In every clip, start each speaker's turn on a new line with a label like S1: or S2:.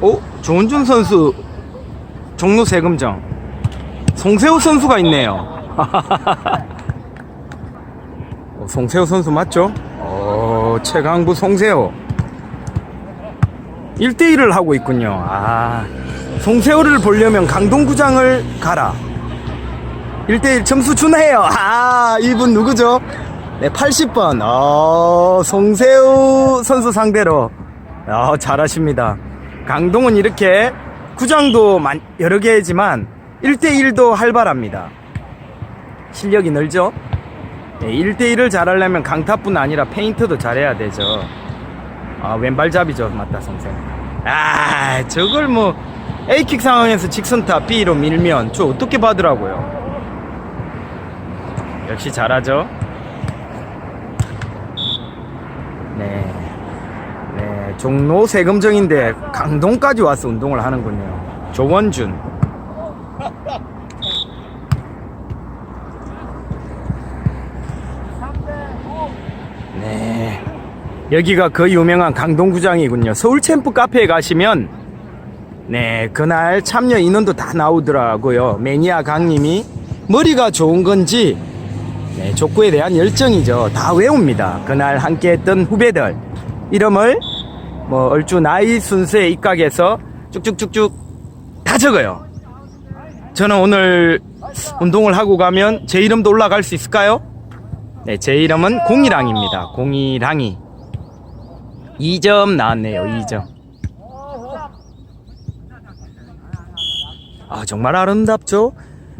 S1: 오, 조은준 선수 종로 세금정. 송세호 선수가 있네요. 어, 송세호 선수 맞죠? 어, 최강부 송세호. 1대1을 하고 있군요. 아, 송세호를 보려면 강동구장을 가라. 1대1 점수 준해요. 아, 이분 누구죠? 네, 80번. 어, 송세우 선수 상대로. 어, 잘하십니다. 강동은 이렇게 구장도 많- 여러 개지만 1대1도 활발합니다. 실력이 늘죠? 네, 1대1을 잘하려면 강타뿐 아니라 페인트도 잘해야 되죠. 아, 왼발잡이죠. 맞다, 송세우. 아, 저걸 뭐, A킥 상황에서 직선타 B로 밀면 저 어떻게 받으라고요? 역시 잘하죠. 네. 네. 종로 세금정인데 강동까지 와서 운동을 하는군요. 조원준. 네. 여기가 그 유명한 강동구장이군요. 서울 챔프 카페에 가시면 네, 그날 참여 인원도 다 나오더라고요. 매니아 강님이 머리가 좋은 건지 네, 족구에 대한 열정이죠. 다 외웁니다. 그날 함께 했던 후배들 이름을 뭐 얼추 나이 순서에 입각해서 쭉쭉쭉쭉 다 적어요. 저는 오늘 운동을 하고 가면 제 이름도 올라갈 수 있을까요? 네, 제 이름은 공이랑입니다. 공이랑이. 2점 나왔네요. 2점. 아, 정말 아름답죠?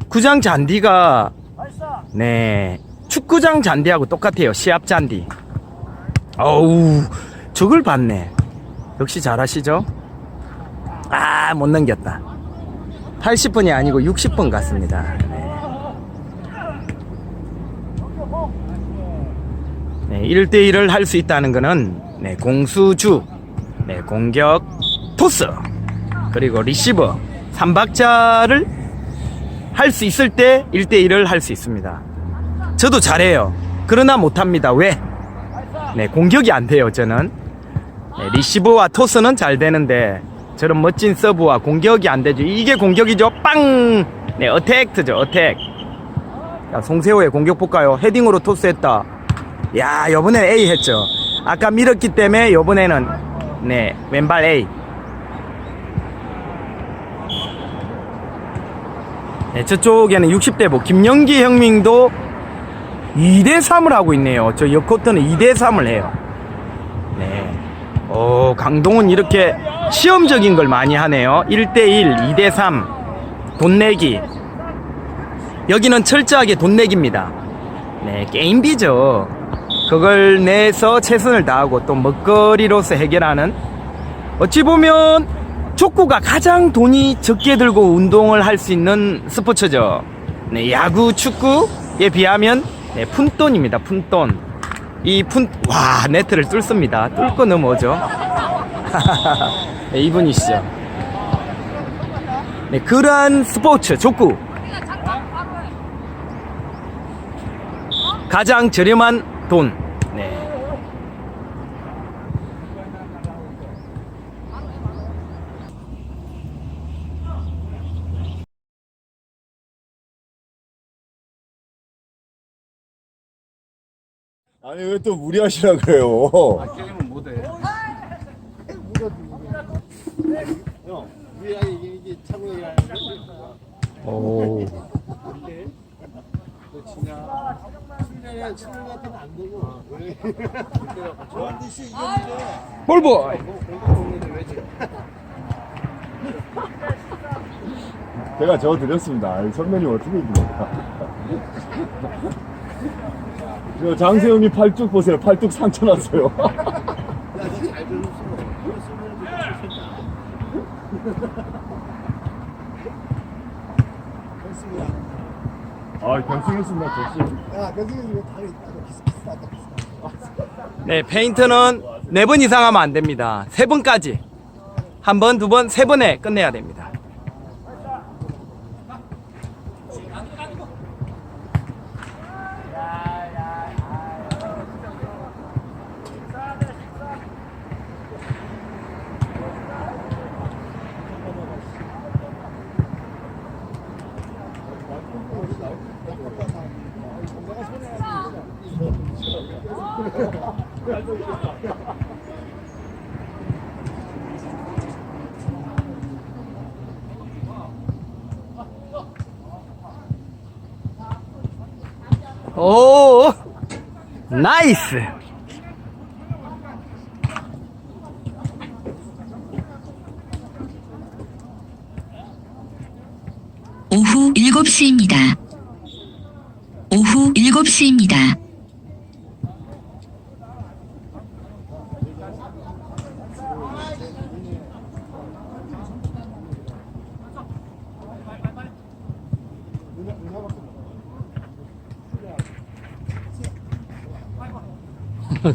S1: 구장 잔디가 네. 축구장 잔디하고 똑같아요. 시합 잔디. 어우, 저걸 봤네. 역시 잘하시죠? 아, 못 넘겼다. 80분이 아니고 60분 같습니다. 네. 네, 1대1을 할 수 있다는 것은 네, 공수주, 네, 공격, 토스, 그리고 리시버, 3박자를 할 수 있을 때 1대1을 할 수 있습니다. 저도 잘해요. 그러나 못합니다. 왜? 네, 공격이 안 돼요, 저는. 네, 리시브와 토스는 잘 되는데, 저런 멋진 서브와 공격이 안 되죠. 이게 공격이죠. 빵! 네, 어택트죠, 어택. 자, 송세호의 공격 볼까요? 헤딩으로 토스했다. 야, 요번엔 A 했죠. 아까 밀었기 때문에 요번에는, 네, 왼발 A. 네, 저쪽에는 60대 뭐 김영기 형님도 2대 3을 하고 있네요. 저 옆코트는 2대 3을 해요. 네. 오, 강동은 이렇게 시험적인 걸 많이 하네요. 1대 1, 2대 3. 돈 내기. 여기는 철저하게 돈 내기입니다. 네, 게임비죠. 그걸 내서 최선을 다하고 또 먹거리로서 해결하는 어찌 보면 족구가 가장 돈이 적게 들고 운동을 할 수 있는 스포츠죠. 네, 야구, 축구에 비하면 네, 푼돈입니다. 푼돈. 이 푼, 와, 네트를 뚫습니다. 뚫고 넘어오죠. 네, 이분이시죠. 네, 그러한 스포츠, 족구. 가장 저렴한 돈. 네.
S2: 아니 왜 또 무리하시라 그래요?
S1: 게임은 못해.
S3: 형, 우리 아이 이게, 이게 차고 일하는 거.
S1: 오.
S3: 근데 너 진짜 훈련이야 치는 것 같으면 안 되고. 왜? 저한테 씨 이겼는데
S1: 볼보이.
S2: 제가 저 드렸습니다. 선배님 어떻게 이깁니까? 저 장세영이 팔뚝 보세요. 팔뚝 상처 났어요.
S3: 야너잘 들었어. 이거 쓰면 좋겠다. 결승이야.
S2: 아.
S3: 야, 다리. 비슷하다.
S1: 네, 페인트는 네 번 이상 하면 안 됩니다. 세 번까지. 한 번, 두 번, 세 번에 끝내야 됩니다. おおナ
S4: イス。 7시입니다. 오후 7시입니다.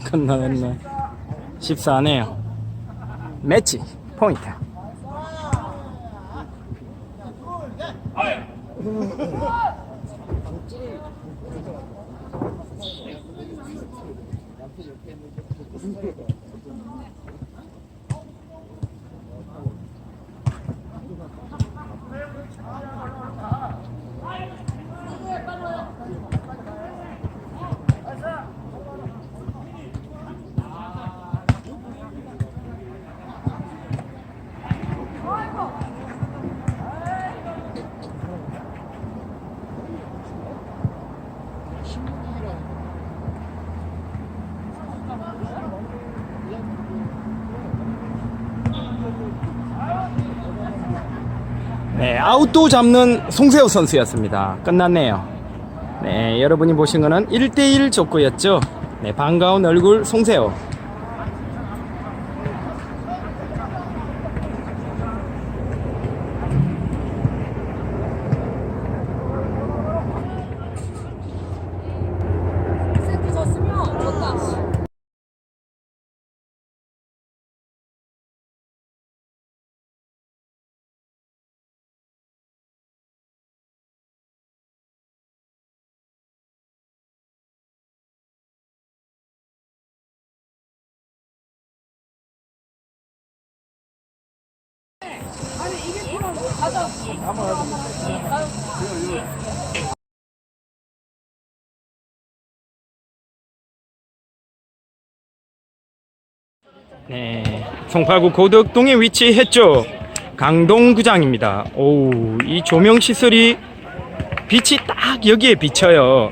S1: 끝나겠네. 14네요. 매치 포인트. Thank you. 네, 아웃도 잡는 송세호 선수였습니다. 끝났네요. 네, 여러분이 보신 거는 1대1 족구였죠. 네, 반가운 얼굴 송세호.
S5: 세트 졌으면 졌다.
S1: 네, 송파구 고덕동에 위치했죠. 강동구장입니다. 오우, 이 조명 시설이 빛이 딱 여기에 비쳐요.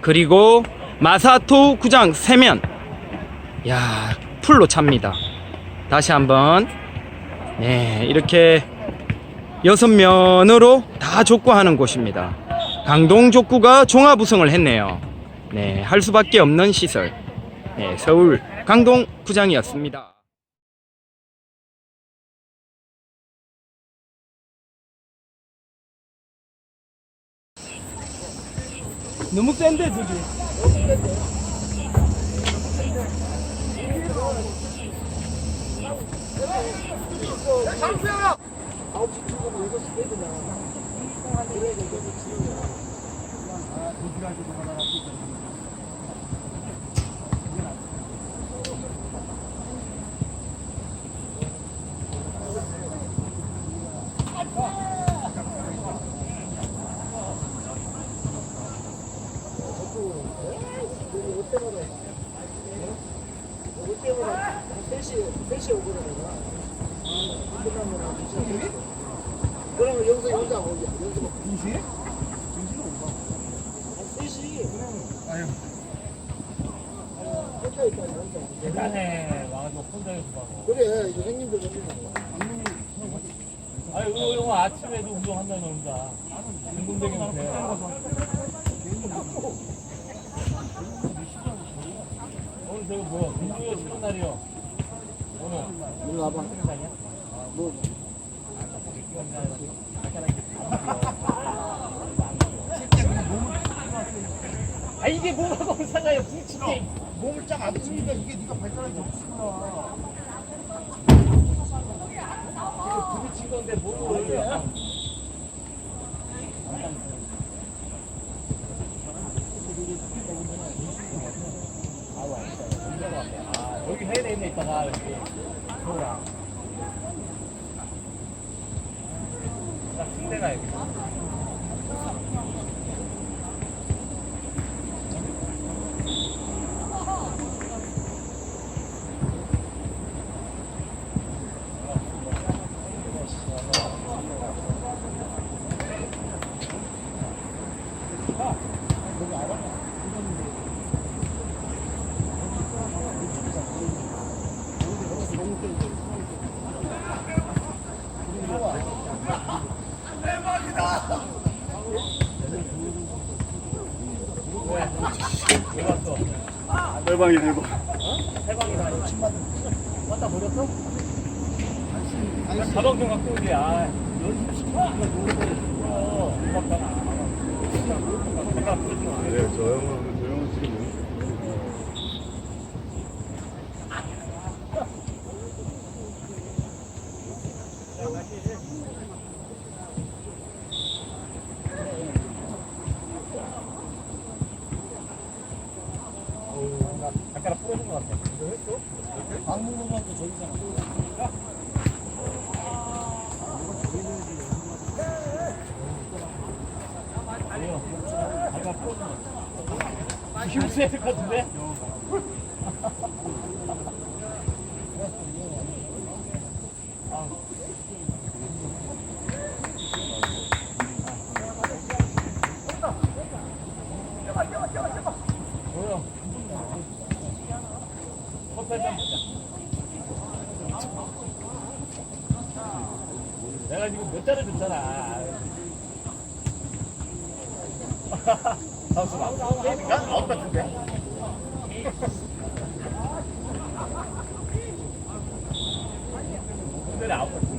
S1: 그리고 마사토 구장 세면, 야 풀로 찹니다. 다시 한번, 네, 이렇게 여섯 면으로 다 족구하는 곳입니다. 강동 족구가 종합 우승을 했네요. 네, 할 수밖에 없는 시설. 네, 서울 강동 구장이었습니다. 너무 센데 저기.
S3: 그러면 여기서 여기가 어디야? 여기서 뭐 2시에? 2시는 온다. 한 3시. 아유. 혼자 있다, 혼자.
S6: 대단해 와가지고 혼자 해서 가고
S3: 그래, 이거 형님들 보시는
S6: 아니 이거 이거 아침에도 운동한다는 혼자 운동되긴 돼 오늘 저기 뭐야 공주가 쉬는 날이요. 오늘.
S3: 와봐. 뭐,
S6: 아 이게 뭐가 공사가요? 붕치게.
S3: 몸을 쫙안 쓰니까 이게 네가 게 없구나.
S6: 부딪힌 건데 아여 기 해야 되겠네 이따
S2: 팔방이 되고.
S6: 왔다 버렸어? 가방 좀 갖고 오게. 아,
S2: 네, 저 형은 저 형은 지금
S6: 발가락 부러진 것 같아.
S3: 방문하고 저기잖아.
S6: 힘세야 될것 같은데? 잔을 줬잖아. 잠시만. 게임인가? 아웃 같은데? 오늘은 아웃 같은데?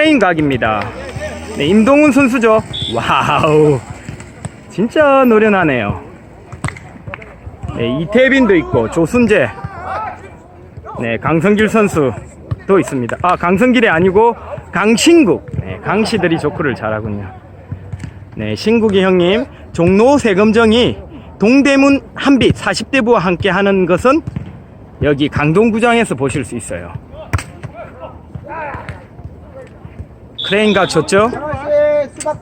S1: 크레인 각입니다. 네, 임동훈 선수죠. 와우. 진짜 노련하네요. 네, 이태빈도 있고, 조순재. 네, 강성길 선수도 있습니다. 아, 강성길이 아니고, 강신국. 네, 강씨들이 조크를 잘하군요. 네, 신국이 형님, 종로 세금정이 동대문 한빛 40대 부와 함께 하는 것은 여기 강동구장에서 보실 수 있어요. 크레인
S3: 수박.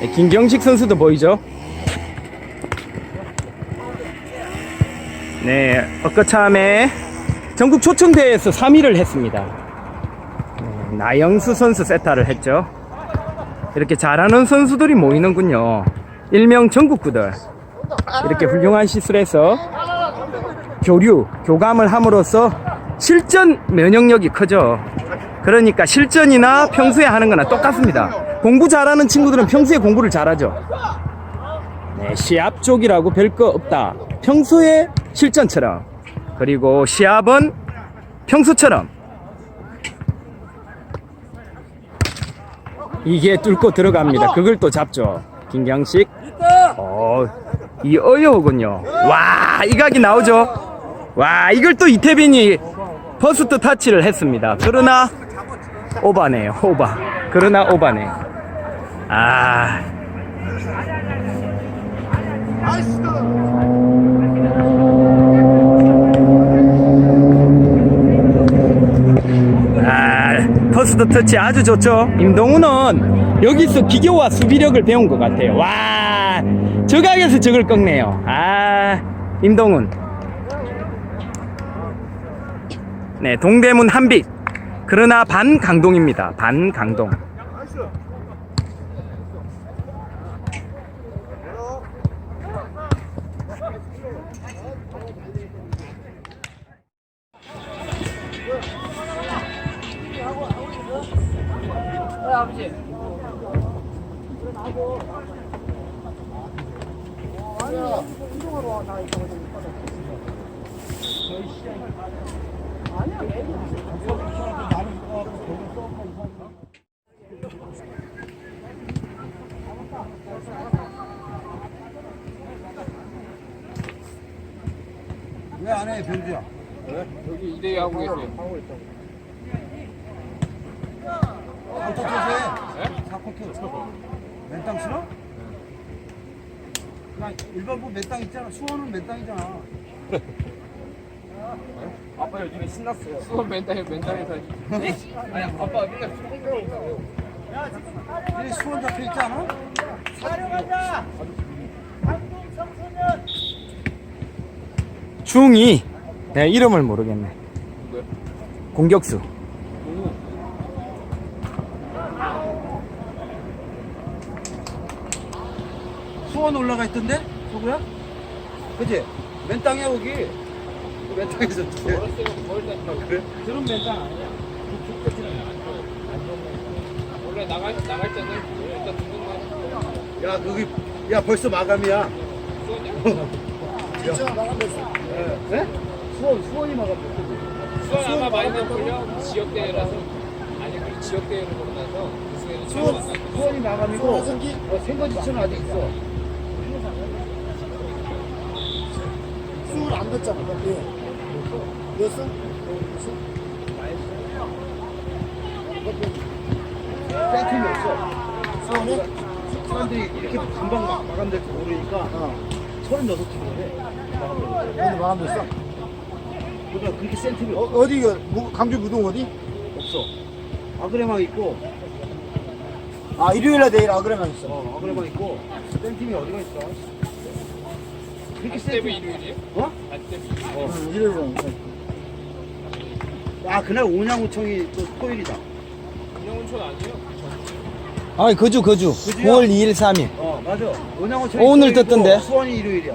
S1: 네, 김경식 선수도 보이죠? 네, 엇거참에 전국 초청대회에서 3위를 했습니다. 네, 나영수 선수 세타를 했죠. 이렇게 잘하는 선수들이 모이는군요. 일명 전국구들. 이렇게 훌륭한 시술에서 교류, 교감을 함으로써 실전 면역력이 크죠. 그러니까 실전이나 평소에 하는 거나 똑같습니다. 공부 잘하는 친구들은 평소에 공부를 잘하죠. 네, 시합 쪽이라고 별거 없다. 평소에 실전처럼. 그리고 시합은 평소처럼. 이게 뚫고 들어갑니다. 그걸 또 잡죠. 김경식. 어, 이 어여우군요. 와, 이 각이 나오죠? 와, 이걸 또 이태빈이 퍼스트 터치를 했습니다. 그러나 오바네요. 오바. 그러나 오바네. 아. 아, 퍼스트 터치 아주 좋죠. 임동훈은 여기서 기교와 수비력을 배운 것 같아요. 와, 저 각에서 저걸 꺾네요. 아. 임동훈. 네, 동대문 한빛. 그러나 반강동입니다. 반강동.
S3: 해, 변주야?
S6: 여기 이대희 하고 계세요.
S3: 사코트 해. 사코트. 맨땅 싫어? 그냥 일반부 맨땅 있잖아. 수원은 맨땅이잖아.
S6: 아빠 요즘에 신났어요. 수원 멘탈 멘탈에서. 아니 아빠 맨날
S3: 근데 수원 잡혀 있잖아.
S1: 중이. 네, 이름을 모르겠네. 공격수.
S3: 수원 올라가 있던데? 누구야? 그치? 맨 땅이야, 거기. 맨 땅에서 어떻게 그래?
S6: 들은 멘탈 아니야. 원래 나갈 나갈 때는 일단 듣는 거.
S3: 야, 거기, 야, 벌써 마감이야.
S6: 수원이야?
S3: 네? 수원, 수원이 마감됐어.
S6: 수원 아마 많이 걸려 지역 대회라서 아니 그 지역 대회를 보고 나서 처음
S3: 수원. 수원이 마감이고, 어, 생거지천은 아직 있어.
S7: 수을 안 됐잖아. 예. 됐어?
S3: 땡팀이 없어.
S7: 수원이?
S3: 사람들이 이렇게 금방 마, 마감될 줄 모르니까
S7: 어.
S3: 36팀 을 해.
S7: 어디 마감 됐어?
S3: 그러니까 그렇게 센 팀이
S7: 어,
S3: 없어.
S7: 어디가, 무- 강주 무동 어디?
S3: 없어. 아그레망 있고,
S7: 아, 일요일날 내일 아그레만 있어.
S3: 어, 아그레망 있고, 센 팀이 어디가 있어? 그렇게 센 팀.
S6: 일요일이에요?
S3: 어? 어.
S7: 응, 일요일날 있어.
S3: 아, 그날 온양우청이 또 토요일이다.
S6: 운영운천 아니에요?
S1: 아, 거주, 거주.
S3: 거주요?
S1: 9월 2일, 3일.
S3: 어, 맞아. 온양우청이
S1: 오늘
S3: 토요일이고
S1: 떴던데?
S3: 수원이 일요일이야.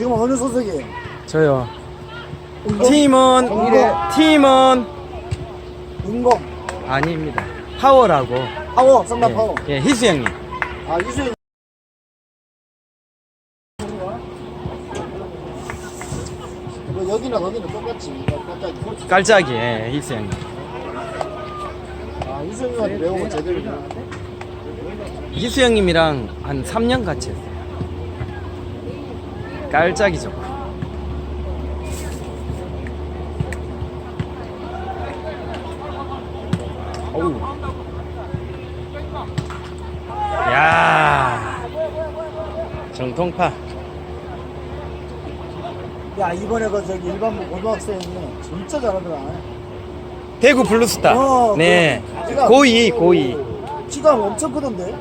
S7: 지금 어느 소속이에요?
S1: 저요. 팀은. 팀은
S7: 은공.
S1: 아닙니다. 파워라고.
S7: 파워, 성남 파워.
S1: 예, 예, 희수 형님.
S7: 아, 이수영. 뭐 여기나 거기나 똑같지. 갑자기.
S1: 깔짝이, 예, 희수 형님.
S7: 아, 이수영한테 배운 거 제대로. 돼.
S1: 희수 형님이랑 한 3년 같이 했어요. 깔짝이 좋고. 어우. 야 정통파.
S7: 야, 이번에 그 저기 일반부 고등학생이 진짜 잘하더라.
S1: 대구 블루스타.
S7: 어,
S1: 네.
S7: 그 키가-
S1: 고이, 고이.
S7: 키가 엄청 크던데?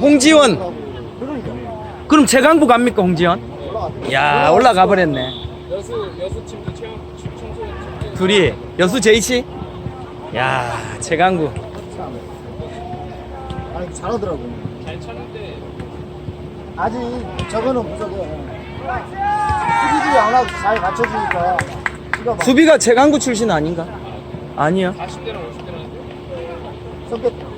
S1: 홍지원.
S7: 그러니까.
S1: 그럼 최강부 갑니까, 홍지원? 야, 올라가 버렸네.
S6: 여수 여수 팀도 청소년 팀도
S1: 둘이 여수 제이씨? 야, 최강구.
S7: 아니, 잘하더라고.
S6: 잘 차는데
S7: 아직 저거는 부족해. 수비들이 워낙 잘 갖춰주니까 키가 막
S1: 수비가 최강구 출신 아닌가? 아니요.
S6: 40대랑 50대라는데
S7: 섞였다.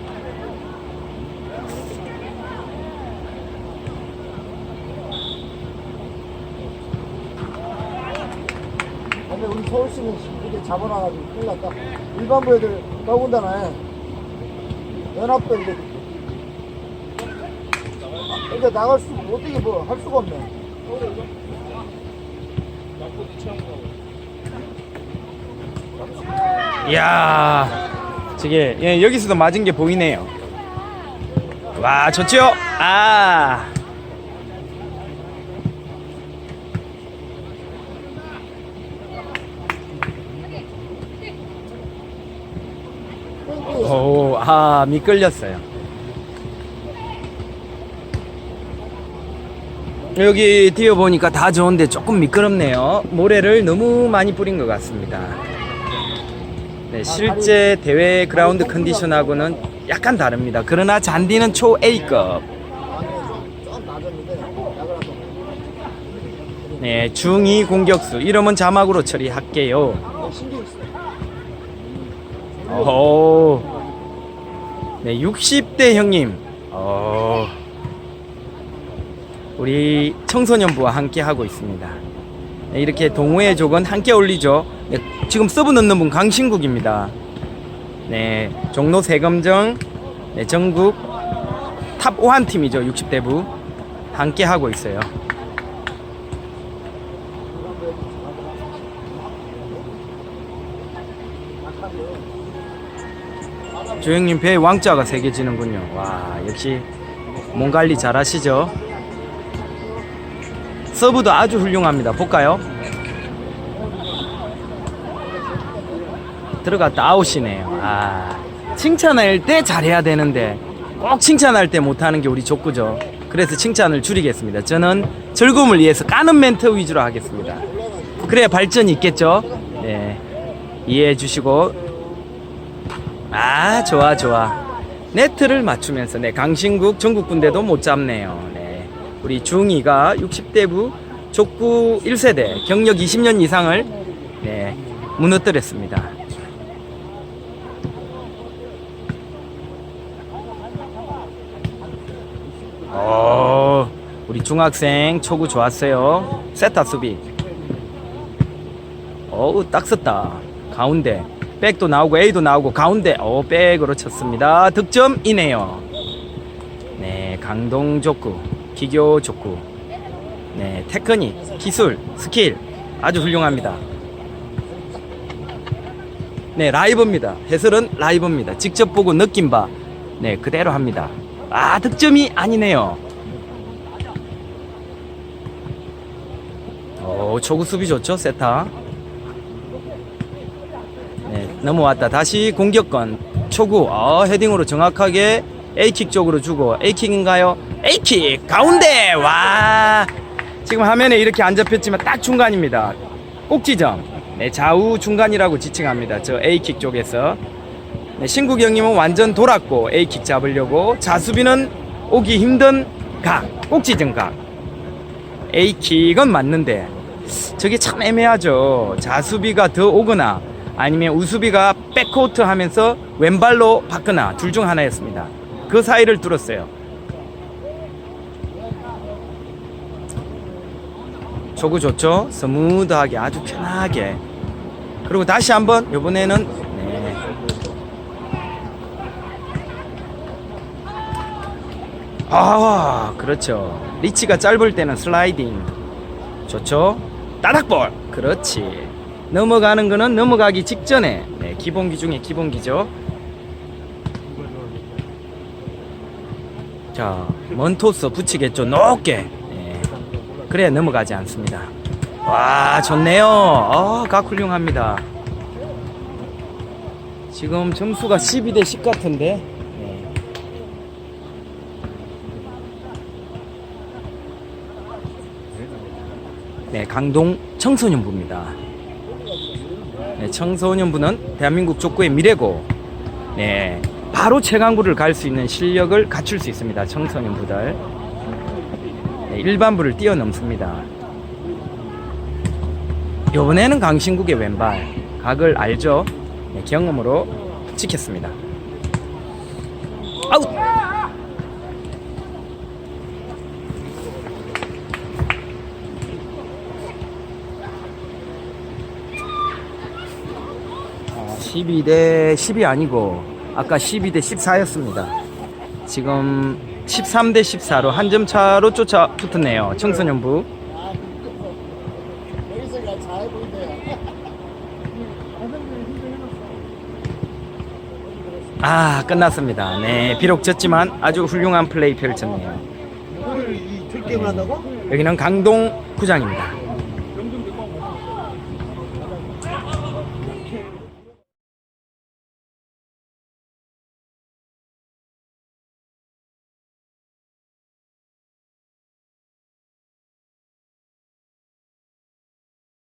S7: 근데 우리 서울시는 이렇게 잡아놔가지고 큰일 났다. 일반부 애들 더군다나 연합도 이제 그러니까 나갈 수 어떻게 뭐 할 수가 없네.
S1: 이야, 저게 예, 여기서도 맞은 게 보이네요. 와, 좋죠? 아, 오, 아, 미 끌렸어요. 여기 뛰어보니까 다 좋은데 조금 미끄럽네요. 모래를 너무 많이 뿌린 것 같습니다. 네, 실제 대회 그라운드 컨디션하고는 약간 다릅니다. 그러나 잔디는 초 A급. 네, 중2 공격수. 이름은 자막으로 처리할게요. 오. 네, 60대 형님. 어. 우리 청소년부와 함께 하고 있습니다. 네, 이렇게 동호회 족은 함께 올리죠. 네, 지금 서브 넣는 분 강신국입니다. 네, 종로 세검정 네, 전국 탑 5한 팀이죠. 60대부 함께 하고 있어요. 조영님 배에 왕자가 새겨지는군요. 와 역시 몸 관리 잘 하시죠. 서브도 아주 훌륭합니다. 볼까요? 들어갔다 아웃이네요. 아 칭찬할 때 잘해야 되는데 꼭 칭찬할 때 못하는 게 우리 족구죠. 그래서 칭찬을 줄이겠습니다. 저는 즐거움을 위해서 까는 멘트 위주로 하겠습니다. 그래야 발전이 있겠죠. 네 이해해 주시고 아 좋아 좋아. 네트를 맞추면서 네 강신국 전국 군대도 못 잡네요. 네. 우리 중2가 60대부 족구 1세대 경력 20년 이상을 네 무너뜨렸습니다. 어 우리 중학생 초구 좋았어요. 세타 수비. 어우 딱 썼다. 가운데 백도 나오고 A도 나오고 가운데 오 백으로 쳤습니다. 득점이네요. 네 강동 족구 기교 족구. 네 테크닉 기술 스킬 아주 훌륭합니다. 네 라이브입니다. 해설은 라이브입니다. 직접 보고 느낀 바 네 그대로 합니다. 아 득점이 아니네요. 오 초구 수비 좋죠 세타? 네, 넘어왔다. 다시 공격권. 초구. 어, 헤딩으로 정확하게 A킥 쪽으로 주고. A킥인가요? A킥! 가운데! 와! 지금 화면에 이렇게 안 잡혔지만 딱 중간입니다. 꼭지점. 네, 좌우 중간이라고 지칭합니다. 저 A킥 쪽에서. 네, 신국 형님은 완전 돌았고, A킥 잡으려고. 자수비는 오기 힘든 각. 꼭지점 각. A킥은 맞는데, 저게 참 애매하죠. 자수비가 더 오거나 아니면 우수비가 백코트 하면서 왼발로 받거나 둘 중 하나였습니다. 그 사이를 뚫었어요. 초구 좋죠? 스무드하게 아주 편하게. 그리고 다시 한번 이번에는 네. 아 그렇죠. 리치가 짧을 때는 슬라이딩 좋죠? 따닥볼 그렇지. 넘어가는 거는 넘어가기 직전에 네, 기본기 중에 기본기죠. 자, 먼 토스 붙이겠죠. 높게. 네. 그래야 넘어가지 않습니다. 와, 좋네요. 어, 각 훌륭합니다. 지금 점수가 12대 10 같은데. 네. 네, 강동 청소년부입니다. 네, 청소년부는 대한민국 족구의 미래고, 네, 바로 최강부를 갈 수 있는 실력을 갖출 수 있습니다. 청소년부들. 네, 일반부를 뛰어넘습니다. 이번에는 강신국의 왼발 각을 알죠? 네, 경험으로 지켰습니다. 12대 10이 아니고 아까 12대 14였습니다. 지금 13대 14로 한 점 차로 쫓아 붙었네요. 청소년부. 아 끝났습니다. 네 비록 졌지만 아주 훌륭한 플레이 펼쳤네요. 여기는 강동 구장입니다.